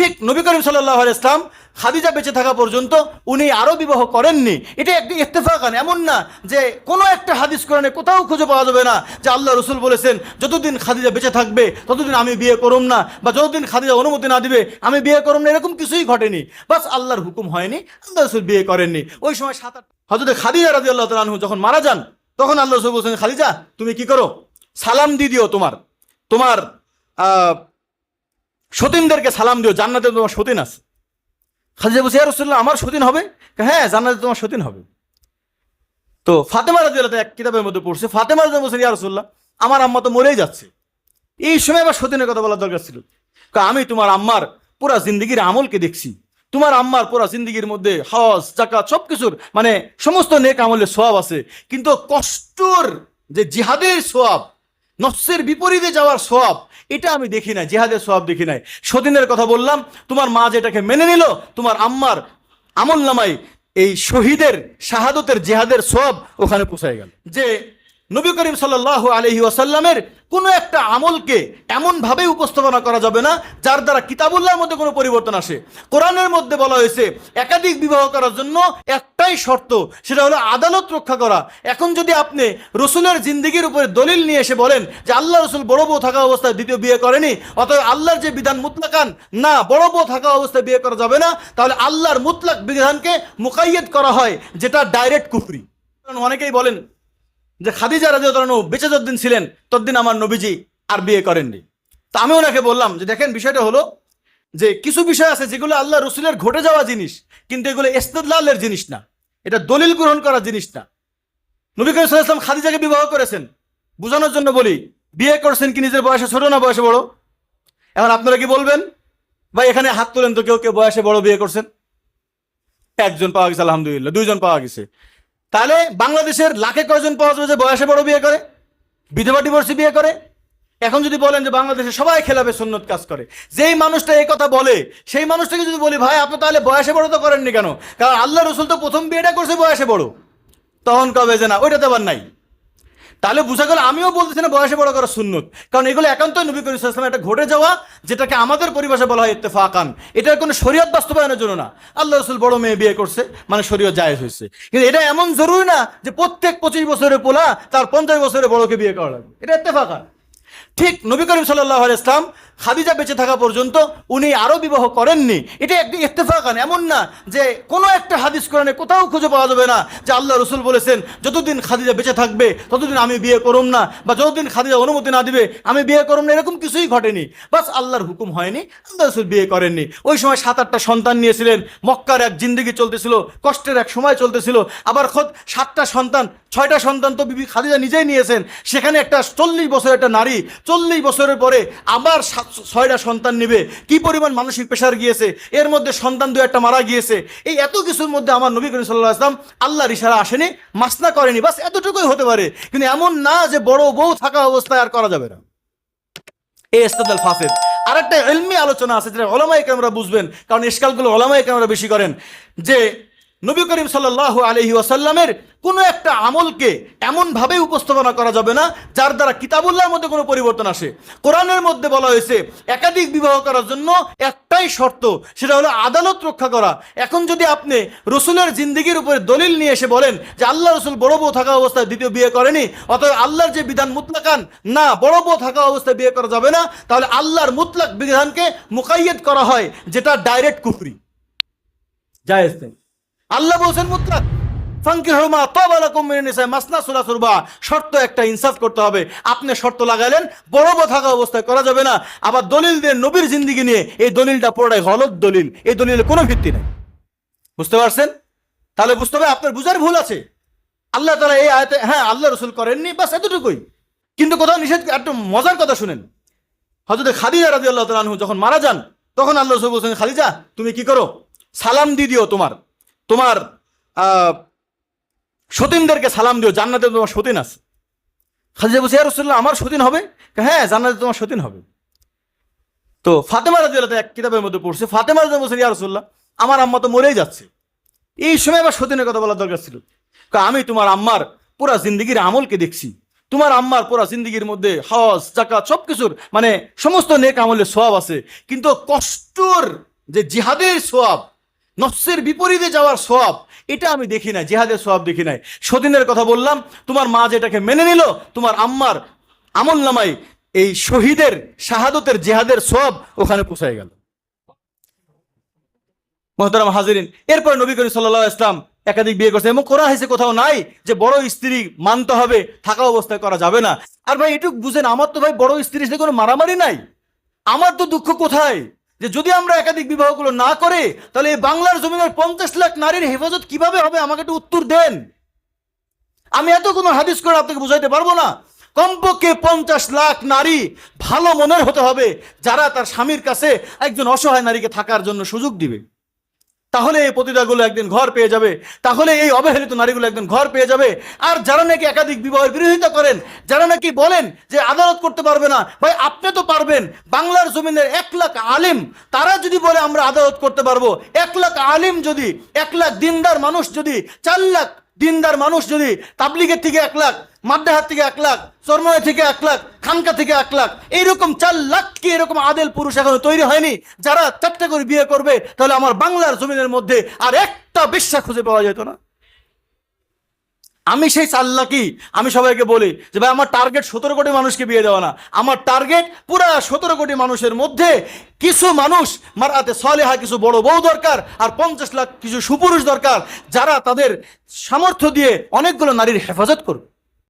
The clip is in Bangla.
ঠিক নবী করিম সাল্লাহ ইসলাম খাদিজা বেঁচে থাকা পর্যন্ত উনি আরও বিবাহ করেননি। এটা একটি ইত্তেফাকান এমন না যে কোনো একটা হাদিস কোরআনে কোথাও খুঁজে পাওয়া যাবে না যে আল্লাহ রসুল বলেছেন, যতদিন খাদিজা বেঁচে থাকবে, ততদিন আমি বিয়ে করুম না বা যতদিন খাদিজা অনুমতি না দিবে, আমি বিয়ে করুম না, এরকম কিছুই ঘটেনি। বাস আল্লাহর হুকুম হয়নি, আল্লাহ রসুল বিয়ে করেননি। ওই সময় সাত আট হজরত খাদিজা রাজি আল্লাহ তালু যখন মারা যান, তখন আল্লাহ রসুল বলছেন, খাদিজা, তুমি কি করো? সালাম দিয়ে দিও তোমার। তোমার সতীনদেরকে সালাম দিও, জান্নাতে তোমার সতীন আছে। খাদিজা বলছে রসুল্লাহ আমার সতীন হবে? হ্যাঁ জান্নাতে তোমার সতীন হবে। তো ফাতেমা রাজি আল্লাহ এক কিতাবের মধ্যে পড়ছে, ফাতেমা রাজি বলছেন ইয়া রসুল্লাহ আমার আম্মা তো মরেই যাচ্ছে। এই সময় আবার সতীনের কথা বলার দরকার ছিল। আমি তোমার আম্মার পুরা জিন্দিগির আমলকে দেখছি। তোমার আম্মার পুরা জিন্দিগির মধ্যে হজ জাকাত সব কিছুর মানে সমস্ত নেক আমলের সোয়াব আছে। কিন্তু কষ্টর যে জিহাদের সোয়াব নফসের বিপরীতে যাওয়ার সব এটা আমি দেখি নাই, জেহাদের সব দেখি নাই। সদিনের কথা বললাম, তোমার মা যেটাকে মেনে নিল, তোমার আম্মার আমল নামাই এই শহীদের, শাহাদতের, জেহাদের সব ওখানে পৌঁছায় গেল। যে নবী করিম সাল্লাহ আলহি ওয়াসাল্লামের কোনো একটা আমলকে এমনভাবে উপস্থাপনা করা যাবে না, যার দ্বারা কিতাবুল্লাহর মধ্যে কোনো পরিবর্তন আসে। কোরআনের মধ্যে বলা হয়েছে, একাধিক বিবাহ করার জন্য একটাই শর্ত, সেটা হলো আদালত রক্ষা করা। এখন যদি আপনি রসুলের জিন্দিগির উপরে দলিল নিয়ে এসে বলেন যে আল্লাহ রসুল বড় বউ থাকা অবস্থায় দ্বিতীয় বিয়ে করেনি, অতএব আল্লাহর যে বিধান মুতলাকান না, বড় বউ থাকা অবস্থায় বিয়ে করা যাবে না, তাহলে আল্লাহর মুতলাক বিধানকে মুকাইয়েদ করা হয়, যেটা ডাইরেক্ট কুফরি। অনেকেই বলেন যে খাদিজা রাজিউ তালানু বেঁচে যতদিন ছিলেন, ততদিন আমার নবীজি আর বিয়ে করেননি। তা আমি ওনাকে বললাম যে দেখেন, বিষয়টা হলো যে কিছু বিষয় আছে যেগুলো আল্লাহ রসুলের ঘটে যাওয়া জিনিস, কিন্তু এগুলো ইস্তেদলালের জিনিস না। এটা দলিল গ্রহণ করার জিনিস না। নবী করিম সাল্লাহ ইসলাম খাদিজাকে বিবাহ করেছেন। বোঝানোর জন্য বলি, বিয়ে করছেন কি নিজের বয়সে ছোট না বয়সে বড়? এখন আপনারা কি বলবেন? ভাই, এখানে হাত তোলেন তো কেউ কেউ বয়সে বড় বিয়ে করছেন? একজন পাওয়া গেছে, আলহামদুলিল্লাহ, দুইজন পাওয়া গেছে। তাহলে বাংলাদেশের লাখে কয়জন পাওয়া যাবে যে বয়সে বড় বিয়ে করে? বিধবা ডিভোর্সি বিয়ে করে? এখন যদি বলেন যে বাংলাদেশে সবাই খেলাবে, সুন্নত কাজ করে। যেই মানুষটা এই কথা বলে, সেই মানুষটাকে যদি বলি, ভাই, আপনি তাহলে বয়সে বড় তো করেননি কেন? কারণ আল্লাহ রসুল তো প্রথম বিয়েটা করছে বয়সে বড়। তখন কবে যে না, ওইটা তো আবার নাই। তাহলে বোঝা গেল আমিও বলতেছি না বয়সে বড় করা সুন্নত। কারণ এগুলো একান্তই নবী করিম আলাইহি একটা ঘটে যাওয়া, যেটাকে আমাদের পরিভাষা বলা হয় ইত্তেফাকান। এটার কোনো শরীয়ত বাস্তবায়নের জন্য না। আল্লাহ রসুল বড় মেয়ে বিয়ে করছে মানে শরীয়ত জায়েজ হয়েছে। কিন্তু এটা এমন জরুরি না যে প্রত্যেক পঁচিশ বছরের পোলা তার পঞ্চাশ বছরে বড়কে বিয়ে করা লাগবে। এটা ইত্তেফাকান। ঠিক নবী করিম সাল্লাহ ইসলাম খাদিজা বেঁচে থাকা পর্যন্ত উনি আরও বিবাহ করেননি। এটা একটি ইত্তেফাকান এমন না যে কোনো একটা হাদিস কোরআনে কোথাও খুঁজে পাওয়া যাবে না যে আল্লাহ রসুল বলেছেন, যতদিন খাদিজা বেঁচে থাকবে, ততদিন আমি বিয়ে করুম না বা যতদিন খাদিজা অনুমতি না দিবে, আমি বিয়ে করুম না, এরকম কিছুই ঘটেনি। বাস আল্লাহর হুকুম হয়নি, আল্লাহ রসুল বিয়ে করেননি। ওই সময় সাত, আটটা সন্তান নিয়েছিলেন। মক্কার এক জিন্দগি চলতেছিল, কষ্টের এক সময় চলতেছিল। আবার খোদ সাতটা সন্তান, ছয়টা সন্তান তো বিবি খাদিজা নিজেই নিয়েছেন। সেখানে একটা চল্লিশ বছরের একটা নারী, চল্লিশ বছরের পরে আবার সাত ছয়টা সন্তান নেবে। কি পরিমাণ মানসিক প্রেশার গিয়েছে? এর মধ্যে সন্তান দু একটা মারা গিয়েছে। এই এত কিছুর মধ্যে আমার নবী করিম সাল্লাহ আসলাম আল্লাহর ইশারা আসেনি, মাসনা করেনি। বাস এতটুকুই হতে পারে। কিন্তু এমন না যে বড় বউ থাকা অবস্থায় আর করা যাবে না। এই ইস্তেদাল ফাসেদ। আর একটা এলমি আলোচনা আছে যেটা ওলামাই আমরা বুঝবেন। কারণ ইস্কালগুলো ওলামাই আমরা বেশি করেন। যে নবী করিম সাল্লাহ আলহি ওয়াসাল্লামের কোনো একটা আমলকে এমনভাবে উপস্থাপনা করা যাবে না, যার দ্বারা কিতাবুল্লাহর মধ্যে কোনো পরিবর্তন আসে। কোরআনের মধ্যে বলা হয়েছে, একাধিক বিবাহ করার জন্য একটাই শর্ত, সেটা হলো আদালত রক্ষা করা। এখন যদি আপনি রসুলের জিন্দিগির উপরে দলিল নিয়ে এসে বলেন যে আল্লাহ রসুল বড় বউ থাকা অবস্থায় দ্বিতীয় বিয়ে করেনি, অতএব আল্লাহর যে বিধান মুতলাকান না, বড় বউ থাকা অবস্থায় বিয়ে করা যাবে না, তাহলে আল্লাহর মুতলাক বিধানকে মুকাইয়েদ করা হয়, যেটা ডাইরেক্ট কুফরি। নেই। আল্লাহ বলছেন মুতলাক ফাঙ্কি হরমা তবালাকুম মিনান নিসায় মাসনা সুরা সুরবা, শর্ত একটা ইনসাফ করতে হবে। আপনি শর্ত লাগালেন, বড় থাকা অবস্থায় করা যাবে না। আবার দলিল দিয়ে নবীর জিন্দিগি নিয়ে এই দলিলটা পুরোটাই গলত দলিল। এই দলিলের কোনো ভিত্তি নেই। বুঝতে পারছেন? তাহলে বুঝতে হবে আপনার বুঝার ভুল আছে। আল্লাহ তারা এই আয়তে হ্যাঁ আল্লাহ রসুল করেননি, বাস এতটুকুই। কিন্তু কোথাও নিষেধ, একটু মজার কথা শুনেন। হজরত খাদিজা রাজি আল্লাহ তালু যখন মারা যান, তখন আল্লাহ রসুল বলছেন, খাদিজা, তুমি কি করো? সালাম দিয়ে দিও তোমার। তোমার সতীনদেরকে সালাম দিও, জান্নাতে তোমার সতীন আছে। খাদিজা বলছে রসুল্লাহ আমার সতীন হবে? হ্যাঁ জান্নাতে তোমার সতীন হবে। তো ফাতেমা রাজি আল্লাহ এক কিতাবের মধ্যে পড়ছে, ফাতেমা রাজি বলছেন ইয়া রসুল্লাহ আমার আম্মা তো মরেই যাচ্ছে। এই সময় আবার সতীনের কথা বলার দরকার ছিল। আমি তোমার আম্মার পুরা জিন্দিগির আমলকে দেখছি। তোমার আম্মার পুরা জিন্দিগির মধ্যে হজ জাকাত সব কিছুর মানে সমস্ত নেক আমলের সব আছে। কিন্তু কষ্টর যে জিহাদের সোয়াব নফসের বিপরীতে যাওয়ার সব এটা আমি দেখি না জেহাদের সোয়াব দেখি নাই। সদিনের কথা বললাম, তোমার মা যেটাকে মেনে নিল, তোমার আম্মার আমল নামাই এই শহীদের, শাহাদতের, জেহাদের সব ওখানে পৌঁছায় গেল। মহতারাম হাজিরিন, এরপর নবী করিম সাল্লাহ ইসলাম একাধিক বিয়ে করছে এবং করা হয়েছে কোথাও নাই যে বড় স্ত্রী মানতে হবে, থাকা অবস্থায় করা যাবে না। আর ভাই, এটুক বুঝেন, আমার তো ভাই বড় স্ত্রীর সাথে কোনো মারামারি নাই। আমার তো দুঃখ কোথায়? যে যদি আমরা একাধিক বিবাহগুলো না করে, তাহলে এই বাংলার জমিনের পঞ্চাশ লাখ নারীর হেফাজত কীভাবে হবে? আমাকে একটু উত্তর দেন। আমি এত কোনো হাদিস করে আপনাকে বুঝাইতে পারব না। কমপক্ষে পঞ্চাশ লাখ নারী ভালো মনের হতে হবে যারা তার স্বামীর কাছে একজন অসহায় নারীকে থাকার জন্য সুযোগ দিবে। তাহলে এই পতিতাগুলো একদিন ঘর পেয়ে যাবে। তাহলে এই অবহেলিত নারীগুলো একদিন ঘর পেয়ে যাবে। আর যারা নাকি একাধিক বিবাহের বিরোধিতা করেন, যারা নাকি বলেন যে আদালত করতে পারবে না, ভাই আপনি তো পারবেন, বাংলার জমিনের এক লাখ আলিম, তারা যদি বলে আমরা আদালত করতে পারব, এক লাখ আলিম যদি, এক লাখ দিনদার মানুষ যদি, চার লাখ দিনদার মানুষ যদি তাবলিগের থেকে এক লাখ মাদ্রাহার থেকে এক লাখ চরমায় থেকে এক লাখ, খানকা থেকে এক লাখ, এইরকম চার লাখ কি এরকম আদেল পুরুষ এখনও তৈরি হয়নি? যারা চারটে করে বিয়ে করবে, তাহলে আমার বাংলার জমিনের মধ্যে আর একটা বিশ্বাস খুঁজে পাওয়া যেত না। আমি সেই চাল্লা কি? আমি সবাইকে বলি যে, ভাই, আমার টার্গেট সতেরো কোটি মানুষকে বিয়ে দেওয়া না। আমার টার্গেট পুরা সতেরো কোটি মানুষের মধ্যে কিছু মানুষ মারাতে সলেহা কিছু বড় বউ দরকার আর পঞ্চাশ লাখ কিছু সুপুরুষ দরকার, যারা তাদের সামর্থ্য দিয়ে অনেকগুলো নারীর হেফাজত করবে।